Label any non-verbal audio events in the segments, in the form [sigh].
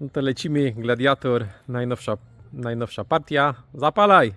No to lecimy, gladiator, najnowsza, najnowsza partia. Zapalaj!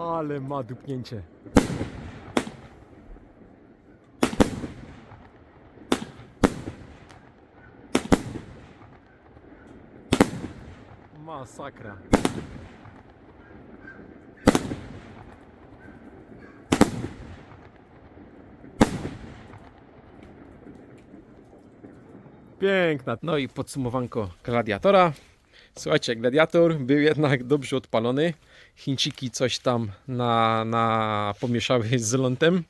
Ale ma dupnięcie. Masakra. Piękna. No i podsumowanko gladiatora. Słuchajcie, gladiator był jednak dobrze odpalony. Chińczyki coś tam na, na pomieszały [laughs] z lądem,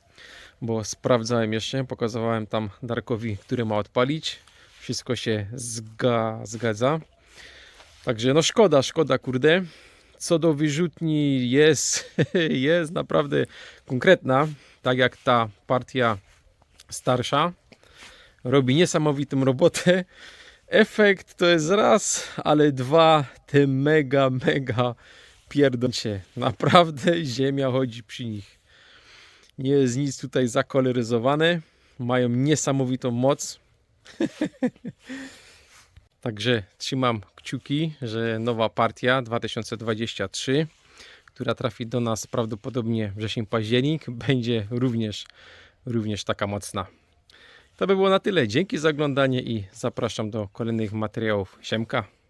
bo sprawdzałem jeszcze, pokazywałem tam Darkowi, który ma odpalić. Wszystko się zga, zgadza. Także no szkoda, szkoda kurde. Co do wyrzutni jest, [laughs] jest naprawdę konkretna, tak jak ta partia starsza. Robi niesamowitą robotę. Efekt to jest raz, ale dwa te mega, mega pierdolcie. Naprawdę ziemia chodzi przy nich. Nie jest nic tutaj zakoloryzowane. Mają niesamowitą moc. [laughs] Także trzymam kciuki, że nowa partia 2023, która trafi do nas prawdopodobnie wrzesień październik, będzie również, również taka mocna. To by było na tyle. Dzięki za oglądanie i zapraszam do kolejnych materiałów. Siemka.